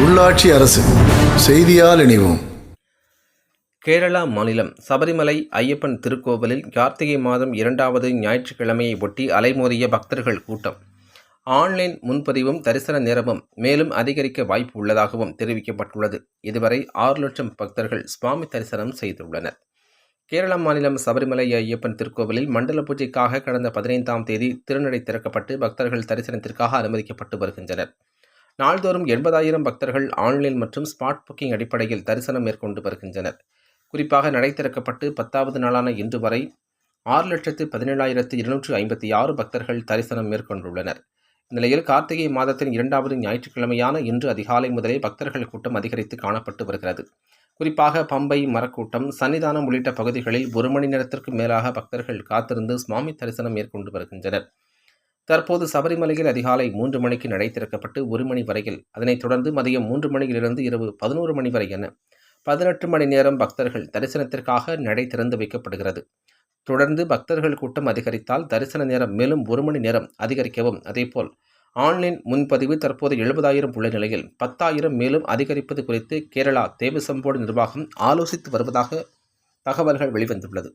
உள்ளாட்சி அரசு செய்தியால் இணைவோம். கேரளா மாநிலம் சபரிமலை ஐயப்பன் திருக்கோவிலில் கார்த்திகை மாதம் இரண்டாவது ஞாயிற்றுக்கிழமையை ஒட்டி அலைமோதிய பக்தர்கள் கூட்டம். ஆன்லைன் முன்பதிவும் தரிசன நேரமும் மேலும் அதிகரிக்க வாய்ப்பு உள்ளதாகவும் தெரிவிக்கப்பட்டுள்ளது. இதுவரை ஆறு லட்சம் பக்தர்கள் சுவாமி தரிசனம் செய்துள்ளனர். கேரள மாநிலம் சபரிமலை ஐயப்பன் திருக்கோவிலில் மண்டல பூஜைக்காக கடந்த பதினைந்தாம் தேதி திருநடை திறக்கப்பட்டு பக்தர்கள் தரிசனத்திற்காக அனுமதிக்கப்பட்டு வருகின்றனர். நாள்தோறும் எண்பதாயிரம் பக்தர்கள் ஆன்லைன் மற்றும் ஸ்மார்ட் புக்கிங் அடிப்படையில் தரிசனம் மேற்கொண்டு வருகின்றனர். குறிப்பாக நடை திறக்கப்பட்டு பத்தாவது நாளான இன்று வரை ஆறு லட்சத்து பதினேழாயிரத்து இருநூற்று ஐம்பத்தி ஆறு பக்தர்கள் தரிசனம் மேற்கொண்டுள்ளனர். இந்நிலையில் கார்த்திகை மாதத்தின் இரண்டாவது ஞாயிற்றுக்கிழமையான இன்று அதிகாலை முதலே பக்தர்கள் கூட்டம் அதிகரித்து காணப்பட்டு வருகிறது. குறிப்பாக பம்பை மரக்கூட்டம் சன்னிதானம் உள்ளிட்ட பகுதிகளில் ஒரு மணி நேரத்திற்கு மேலாக பக்தர்கள் காத்திருந்து சுவாமி தரிசனம் மேற்கொண்டு வருகின்றனர். தற்போது சபரிமலையில் அதிகாலை மூன்று மணிக்கு நடை திறக்கப்பட்டு ஒரு மணி வரையில் அதனைத் தொடர்ந்து மதியம் மூன்று மணியிலிருந்து இரவு பதினோரு மணி வரை என பதினெட்டு மணி நேரம் பக்தர்கள் தரிசனத்திற்காக நடை திறந்து வைக்கப்படுகிறது. தொடர்ந்து பக்தர்கள் கூட்டம் அதிகரித்தால் தரிசன நேரம் மேலும் ஒரு மணி நேரம் அதிகரிக்கவும். அதேபோல் ஆன்லைன் முன்பதிவு தற்போது எழுபதாயிரம் உள்ள நிலையில் பத்தாயிரம் மேலும் அதிகரிப்பது குறித்து கேரளா தேவசம் போர்டு நிர்வாகம் ஆலோசித்து வருவதாக தகவல்கள் வெளிவந்துள்ளது.